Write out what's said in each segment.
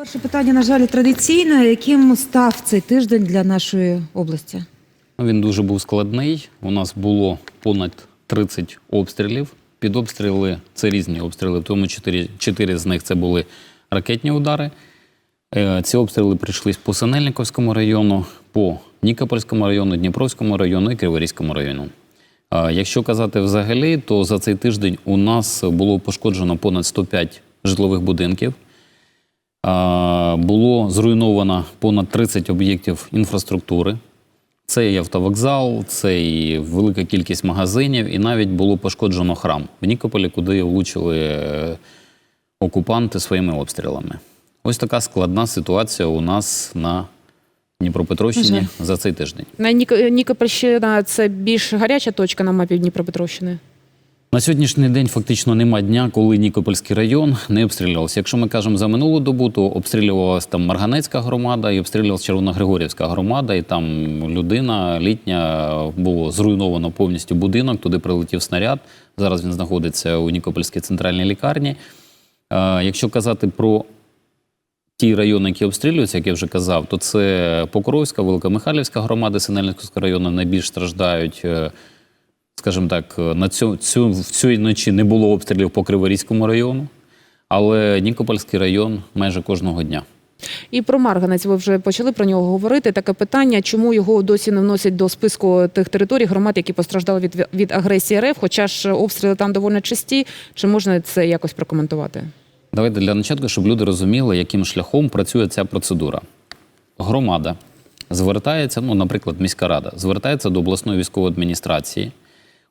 Перше питання, на жаль, традиційне. Яким став цей тиждень для нашої області? Він дуже був складний. У нас було понад 30 обстрілів. Під обстріли це різні обстріли, в тому 4, 4 з них це були ракетні удари. Е, Ці обстріли прийшлись по Синельниковському району, по Нікопольському району, Дніпровському району і Криворізькому району. Якщо казати взагалі, то за цей тиждень у нас було пошкоджено понад 105 житлових будинків. Було зруйновано понад 30 об'єктів інфраструктури. Це і автовокзал, це і велика кількість магазинів, і навіть було пошкоджено храм в Нікополі, куди влучили е, окупанти своїми обстрілами. Ось така складна ситуація у нас на Дніпропетровщині На за цей тиждень. На Нік- Нікопольщина це більш гаряча точка на мапі Дніпропетровщини. На сьогоднішній день фактично нема дня, коли Нікопольський район не обстрілювався. Якщо ми кажемо за минулу добу, то обстрілювалася там Марганецька громада і обстрілювалася Червоногригорівська громада, і там людина літня було зруйновано повністю будинок. Туди прилетів снаряд. Зараз він знаходиться у Нікопольській центральній лікарні. Е, Якщо казати про ті райони, які обстрілюються, як я вже казав, то це Покровська, Великомихайлівська громада Синельниківського району найбільш страждають. Скажімо так, на цю, цю, в цій ночі не було обстрілів по Криворізькому району, але Нікопольський район майже кожного дня. І про Марганець ви вже почали про нього говорити. Таке питання, чому його досі не вносять до списку тих територій громад, які постраждали від, від агресії РФ, хоча ж обстріли там доволі часті. Чи можна це якось прокоментувати? Давайте для початку, щоб люди розуміли, яким шляхом працює ця процедура. Громада звертається, ну, наприклад, міська рада, звертається до обласної військової адміністрації.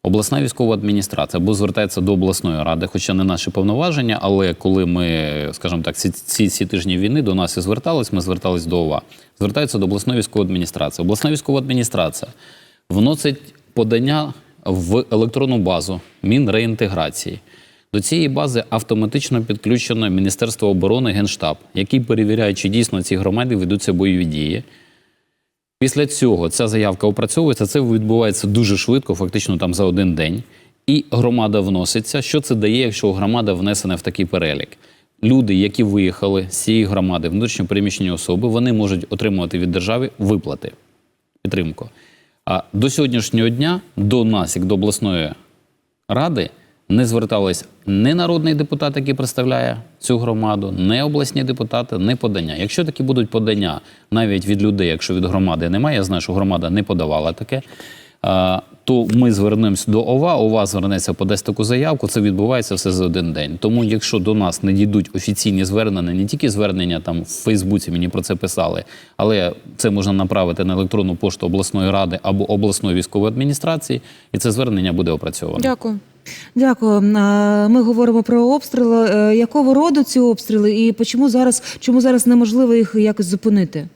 Обласна військова адміністрація або звертається до обласної ради, хоча не наші повноваження, але коли ми, скажімо так, ці, ці, ці тижні війни до нас і звертались, ми звертались до ОВА. Звертаються до обласної військової адміністрації. Обласна військова адміністрація вносить подання в електронну базу Мінреінтеграції. До цієї бази автоматично підключено Міністерство оборони Генштаб, який перевіряє, чи дійсно ці громади ведуться бойові дії. Після цього ця заявка опрацьовується. Це відбувається дуже швидко, фактично там за один день. І громада вноситься. Що це дає, якщо громада внесена в такий перелік? Люди, які виїхали з цієї громади, внутрішньо переміщені особи, вони можуть отримувати від держави виплати, підтримку. А до сьогоднішнього дня до нас, як до обласної ради, не звертались не народний депутат, який представляє цю громаду, не обласні депутати, не подання. Якщо такі будуть подання навіть від людей, якщо від громади немає, я знаю, що громада не подавала таке. То ми звернемось до ОВА, ОВА звернеться, подасть таку заявку. Це відбувається все за один день. Тому, якщо до нас не дійдуть офіційні звернення, не тільки звернення там в Фейсбуці, мені про це писали, але це можна направити на електронну пошту обласної ради або обласної військової адміністрації, і це звернення буде опрацьовано. Дякую. Дякую. Ми говоримо про обстріли. Е, Якого роду ці обстріли і чому зараз, чому зараз неможливо їх якось зупинити?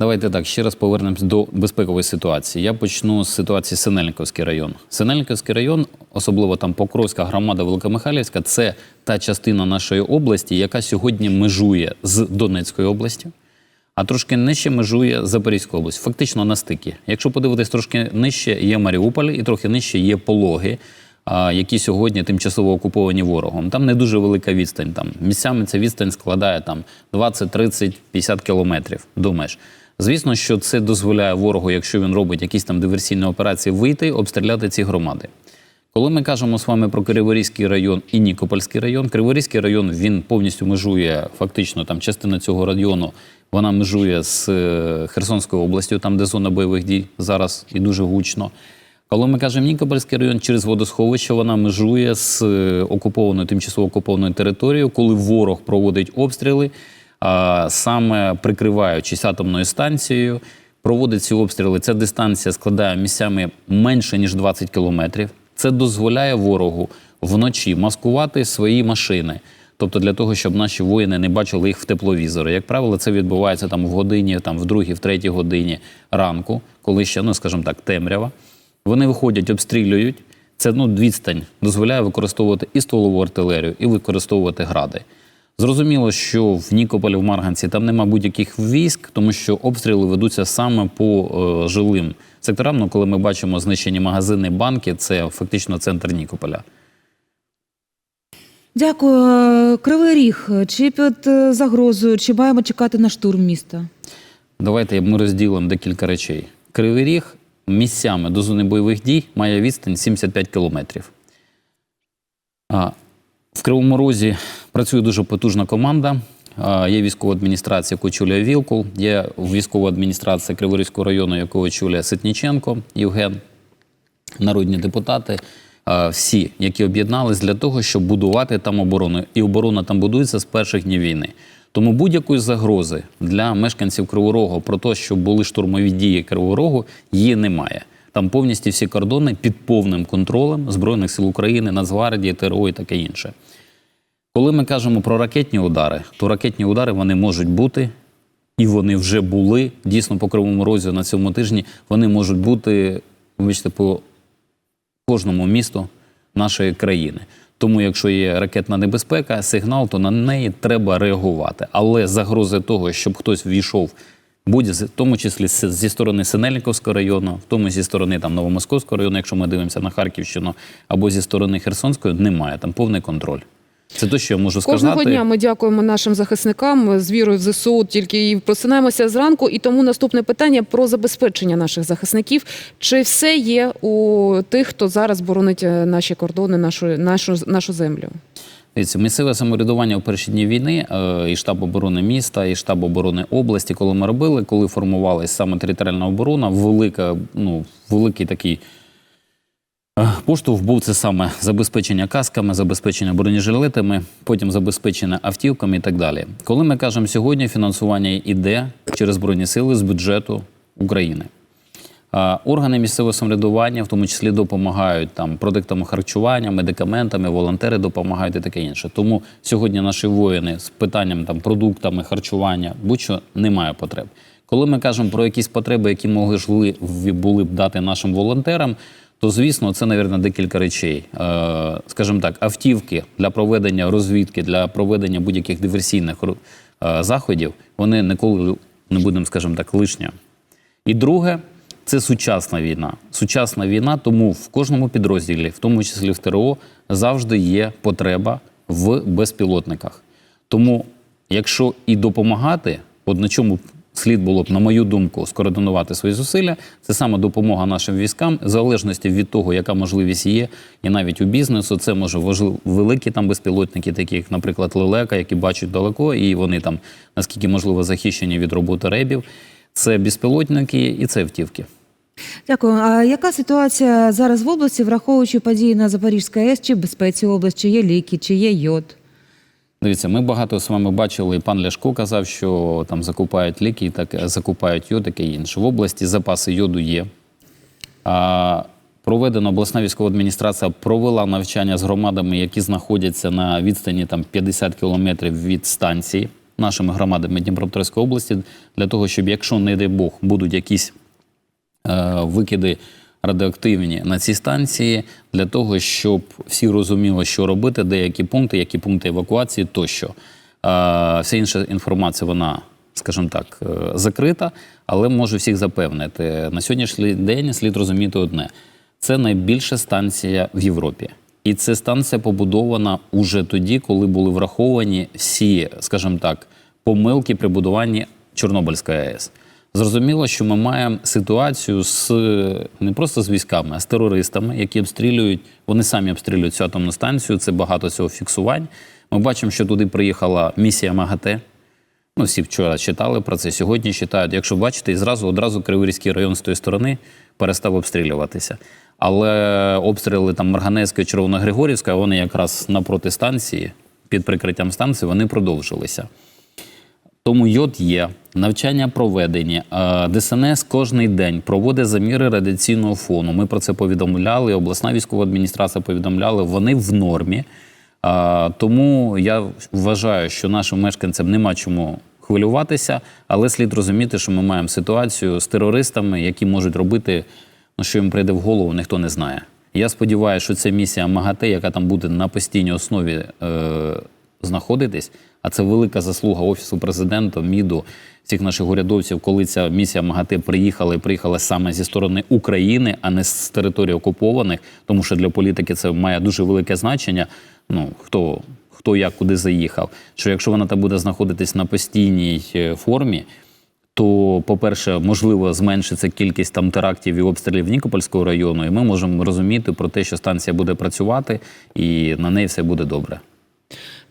Давайте так ще раз повернемось до безпекової ситуації. Я почну з ситуації Синельниковський район. Синельниковський район, особливо там Покровська громада Великомихайлівська, це та частина нашої області, яка сьогодні межує з Донецькою областю, а трошки нижче межує з Запорізькою областю. Фактично на стикі. Якщо подивитись трошки нижче, є Маріуполь і трохи нижче є Пологи. Які сьогодні тимчасово окуповані ворогом. Там не дуже велика відстань. Там місцями ця відстань складає там 20, 30, 50 кілометрів до меж. Звісно, що це дозволяє ворогу, якщо він робить якісь там диверсійні операції, вийти, обстріляти ці громади. Коли ми кажемо з вами про Криворізький район і Нікопольський район, Криворізький район він повністю межує, фактично, там частина цього району вона межує з е, Херсонською областю, там де зона бойових дій зараз і дуже гучно. Коли ми кажемо Нікопольський район через водосховище, вона межує з е, окупованою тимчасово окупованою територією, коли ворог проводить обстріли, саме прикриваючись атомною станцією, проводить ці обстріли. Ця дистанція складає місцями менше ніж 20 кілометрів. Це дозволяє ворогу вночі маскувати свої машини. Тобто для того, щоб наші воїни не бачили їх в тепловізори. Як правило, це відбувається там в годині, там в другій, в третій годині ранку, коли ще, ну скажімо так, темрява. Вони виходять, обстрілюють. Це ну, відстань дозволяє використовувати і стволову артилерію, і використовувати гради. Зрозуміло, що в Нікополі, в Марганці там нема будь-яких військ, тому що обстріли ведуться саме по е, жилим секторам. Ну, коли ми бачимо знищені магазини, банки, це фактично центр Нікополя. Дякую. Кривий Ріг. Чи під е, загрозою, чи маємо чекати на штурм міста? Давайте ми розділимо декілька речей. Кривий Ріг місцями до зони бойових дій має відстань 75 кілометрів. В Кривому Розі працює дуже потужна команда. Є військова адміністрація, яку очолює Вілкул, є військова адміністрація Криворізького району, яку очолює Ситніченко Євген, народні депутати. Всі, які об'єднались для того, щоб будувати там оборону. І оборона там будується з перших днів війни. Тому будь-якої загрози для мешканців Кривого Рогу про те, що були штурмові дії Кривого Рогу, її немає. Там повністю всі кордони під повним контролем Збройних сил України, Нацгвардії, ТРО і таке інше. Коли ми кажемо про ракетні удари, то ракетні удари вони можуть бути, і вони вже були дійсно по кривому розі на цьому тижні. Вони можуть бути, вибачте, по кожному місту нашої країни. Тому, якщо є ракетна небезпека, сигнал, то на неї треба реагувати. Але загрози того, щоб хтось ввійшов, будь в тому числі зі сторони Синельниковського району, в тому зі сторони там Новомосковського району, якщо ми дивимося на Харківщину, або зі сторони Херсонської, немає там повний контроль. Це те, що я можу Кожного сказати. дня ми дякуємо нашим захисникам з вірою в ЗСУ. Тільки і просинаємося зранку. І тому наступне питання про забезпечення наших захисників. Чи все є у тих, хто зараз боронить е, наші кордони, нашу нашу нашу землю? Дивіться, місцеве самоврядування в перші дні війни, е, і штаб оборони міста, і штаб оборони області, коли ми робили, коли формувалась саме територіальна оборона, велика, ну, великий такий поштовх був це саме забезпечення касками, забезпечення бронежилетами, потім забезпечення автівками і так далі. Коли ми кажемо сьогодні, фінансування йде через Збройні сили з бюджету України. Органи місцевого самоврядування, в тому числі, допомагають там продуктами харчування, медикаментами, волонтери допомагають і таке інше. Тому сьогодні наші воїни з питанням там продуктами, харчування, будь-що немає потреб. Коли ми кажемо про якісь потреби, які могли були б дати нашим волонтерам, то звісно, це, мабуть, декілька речей. Е, скажімо так, автівки для проведення розвідки, для проведення будь-яких диверсійних е, заходів, вони ніколи не будемо, скажімо так, лишня. І друге, це сучасна війна. Сучасна війна, тому в кожному підрозділі, в тому числі в ТРО, завжди є потреба в безпілотниках. Тому, якщо і допомагати, от на чому слід було б, на мою думку, скоординувати свої зусилля, це саме допомога нашим військам, в залежності від того, яка можливість є, і навіть у бізнесу це може важливо великі там безпілотники, такі як, наприклад, лелека, які бачать далеко, і вони там наскільки можливо захищені від роботи ребів. Це безпілотники і це автівки. Дякую. А яка ситуація зараз в області, враховуючи події на Запорізькій АЕС, чи безпеці області, чи є ліки, чи є йод? Дивіться, ми багато з вами бачили, і пан Ляшко казав, що там закупають ліки, так закупають йод, таке інше. В області запаси йоду є. А, проведена обласна військова адміністрація провела навчання з громадами, які знаходяться на відстані там 50 кілометрів від станції, нашими громадами Дніпропетровської області, для того, щоб, якщо, не дай Бог, будуть якісь е, викиди радіоактивні на цій станції, для того, щоб всі розуміли, що робити, деякі пункти, які пункти евакуації тощо. Вся інша інформація, вона, скажімо так, е, закрита, але можу всіх запевнити. На сьогоднішній день слід розуміти одне: це найбільша станція в Європі. І ця станція побудована уже тоді, коли були враховані всі, скажімо так, помилки при будуванні Чорнобильської АЕС. Зрозуміло, що ми маємо ситуацію з не просто з військами, а з терористами, які обстрілюють, вони самі обстрілюють цю атомну станцію. Це багато цього фіксувань. Ми бачимо, що туди приїхала місія МАГАТЕ. Ну, всі вчора читали про це, сьогодні читають. Якщо бачите, і зразу одразу Криворізький район з тої сторони перестав обстрілюватися. Але обстріли там Марганецької, Червоногригорівської, вони якраз напроти станції, під прикриттям станції, вони продовжилися. Тому йод є, навчання проведені. Е, ДСНС кожний день проводить заміри радіаційного фону. Ми про це повідомляли. Обласна військова адміністрація повідомляла. Вони в нормі. Е, Тому я вважаю, що нашим мешканцям нема чому хвилюватися, але слід розуміти, що ми маємо ситуацію з терористами, які можуть робити, ну що їм прийде в голову, ніхто не знає. Я сподіваюся, що це місія МАГАТЕ, яка там буде на постійній основі е, знаходитись. А це велика заслуга Офісу президента, МІДу, всіх наших урядовців, коли ця місія МАГАТЕ приїхала і приїхала саме зі сторони України, а не з території окупованих, тому що для політики це має дуже велике значення. Ну хто хто як куди заїхав. Що якщо вона там буде знаходитись на постійній е, формі, то, по-перше, можливо, зменшиться кількість там терактів і обстрілів Нікопольського району, і ми можемо розуміти про те, що станція буде працювати, і на неї все буде добре.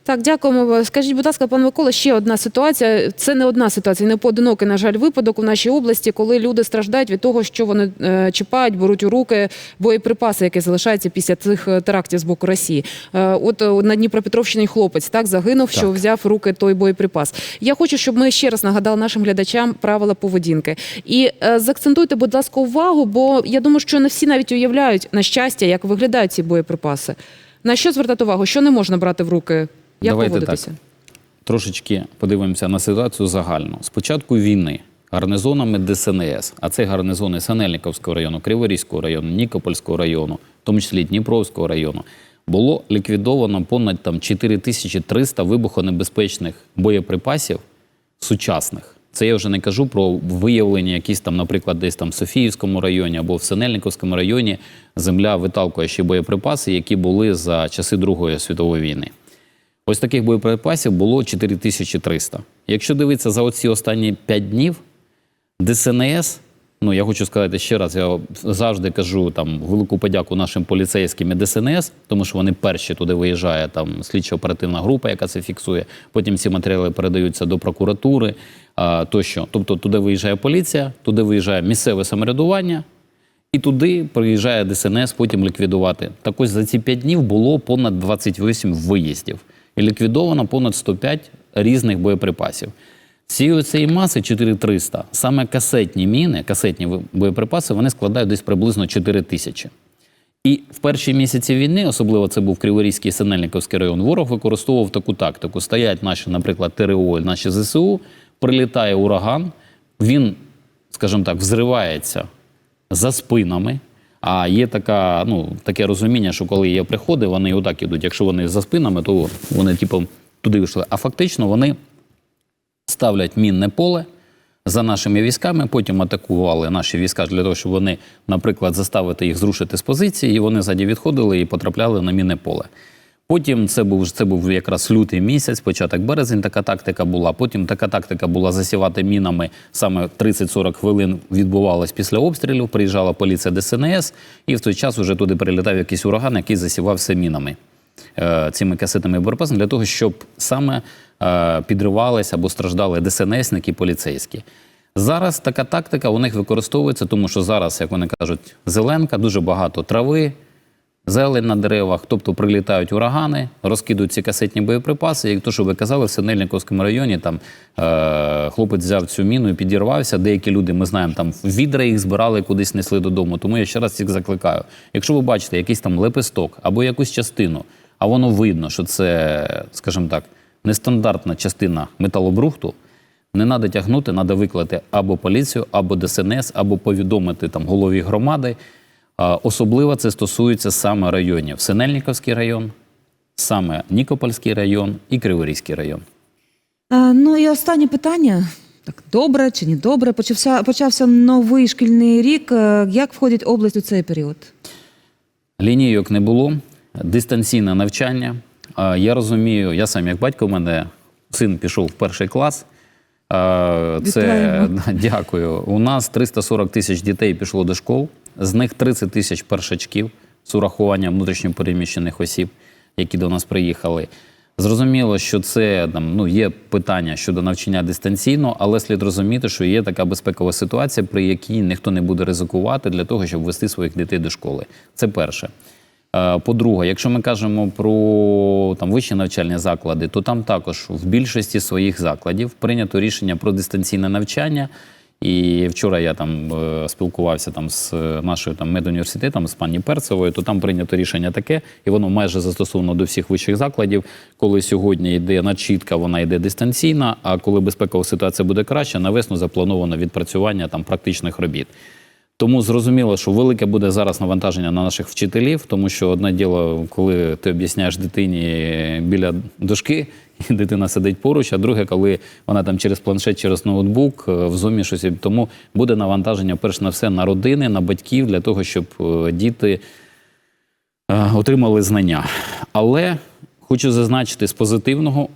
Так, дякуємо. Скажіть, будь ласка, пане Микола, ще одна ситуація. Це не одна ситуація, не поодинокий, на жаль, випадок у нашій області, коли люди страждають від того, що вони е, чіпають, беруть у руки боєприпаси, які залишаються після цих е, терактів з боку Росії. Е, от на Дніпропетровщині хлопець так загинув, що взяв в руки той боєприпас. Я хочу, щоб ми ще раз нагадали нашим глядачам правила поведінки. І заакцентуйте, будь ласка, увагу, бо я думаю, що не всі навіть уявляють на щастя, як виглядають ці боєприпаси. На що звертати увагу? Що не можна брати в руки? Як Давайте поводитися? так. Трошечки подивимося на ситуацію загально. З початку війни гарнизонами ДСНС, а це гарнизони Санельниковського району, Криворізького району, Нікопольського району, в тому числі Дніпровського району, було ліквідовано понад там 4300 вибухонебезпечних боєприпасів сучасних. Це я вже не кажу про виявлення якісь там, наприклад, десь там в Софіївському районі або в Синельниковському районі земля виталкує ще боєприпаси, які були за часи Другої світової війни. Ось таких боєприпасів було 4300. Якщо дивитися за оці останні 5 днів, ДСНС, ну я хочу сказати ще раз, я завжди кажу там велику подяку нашим поліцейським і ДСНС, тому що вони перші туди виїжджає там слідчо-оперативна група, яка це фіксує. Потім ці матеріали передаються до прокуратури а, тощо. Тобто туди виїжджає поліція, туди виїжджає місцеве самоврядування. І туди приїжджає ДСНС потім ліквідувати. Так ось за ці 5 днів було понад 28 виїздів. Ліквідовано понад 105 різних боєприпасів. Цієї цієї маси 4300, саме касетні міни, касетні боєприпаси, вони складають десь приблизно 4 тисячі. І в перші місяці війни, особливо це був Криворізький і Синельниковський район, ворог використовував таку тактику. Стоять наші, наприклад, ТРО, наші ЗСУ, прилітає ураган, він, скажімо так, взривається за спинами. А є така, ну, таке розуміння, що коли є приходи, вони отак ідуть. Якщо вони за спинами, то вони, типу, туди йшли. А фактично вони ставлять мінне поле за нашими військами, потім атакували наші війська для того, щоб вони, наприклад, заставити їх зрушити з позиції, і вони ззаді відходили і потрапляли на мінне поле. Потім це був це був якраз лютий місяць, початок березень. Така тактика була. Потім така тактика була засівати мінами. Саме 30-40 хвилин відбувалось після обстрілів. Приїжджала поліція ДСНС, і в той час вже туди прилітав якийсь ураган, який засівався мінами е, цими касетами боєприпасами для того, щоб саме е, підривалися або страждали ДСНСники, поліцейські. Зараз така тактика у них використовується, тому що зараз, як вони кажуть, зеленка, дуже багато трави, зелень на деревах, тобто прилітають урагани, розкидують ці касетні боєприпаси. Як то, що ви казали, в Синельниковському районі там е, хлопець взяв цю міну і підірвався. Деякі люди, ми знаємо, там відра їх збирали, кудись несли додому. Тому я ще раз всіх закликаю. Якщо ви бачите якийсь там лепесток або якусь частину, а воно видно, що це, скажімо так, нестандартна частина металобрухту. Не треба тягнути, треба виклати або поліцію, або ДСНС, або повідомити там голові громади. Особливо це стосується саме районів: Синельниковський район, саме Нікопольський район і Криворізький район. Ну і останнє питання. Так, добре чи не добре? Почався, почався новий шкільний рік. Е, Як входить область у цей період? Лінійок не було, дистанційне навчання. Я розумію, я сам як батько, у мене син пішов в перший клас. А, Це дякую. У нас 340 тисяч дітей пішло до школ, з них 30 тисяч першачків з урахуванням внутрішньопереміщених осіб, які до нас приїхали. Зрозуміло, що це там ну є питання щодо навчання дистанційно, але слід розуміти, що є така безпекова ситуація, при якій ніхто не буде ризикувати для того, щоб вести своїх дітей до школи. Це перше. Е, По-друге, якщо ми кажемо про там вищі навчальні заклади, то там також в більшості своїх закладів прийнято рішення про дистанційне навчання. І вчора я там е, спілкувався там з е, нашою там медуніверситетом, з пані Перцевою, то там прийнято рішення таке, і воно майже застосовано до всіх вищих закладів. Коли сьогодні йде начітка, вона йде дистанційна. А коли безпекова ситуація буде краща, на весну заплановано відпрацювання там практичних робіт. Тому зрозуміло, що велике буде зараз навантаження на наших вчителів, тому що одне діло, коли ти об'ясняєш дитині біля дошки, і дитина сидить поруч, а друге, коли вона там через планшет, через ноутбук е, в зумі щось. Тому буде навантаження перш на все на родини, на батьків для того, щоб е, діти е, отримали знання. Але Хочу зазначити з позитивного.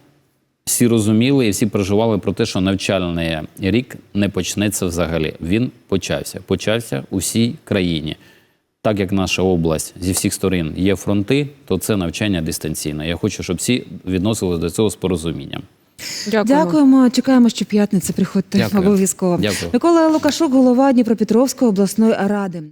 Всі розуміли і всі переживали про те, що навчальний рік не почнеться взагалі. Він почався. Почався у всій країні. Так як наша область зі всіх сторін є фронти, то це навчання дистанційне. Я хочу, щоб всі відносилися до цього з порозумінням. Дякуємо. Дякуємо. Чекаємо щоп'ятниці. Приходьте Дякую. обов'язково. Дякую. Микола Лукашук, голова Дніпропетровської обласної ради.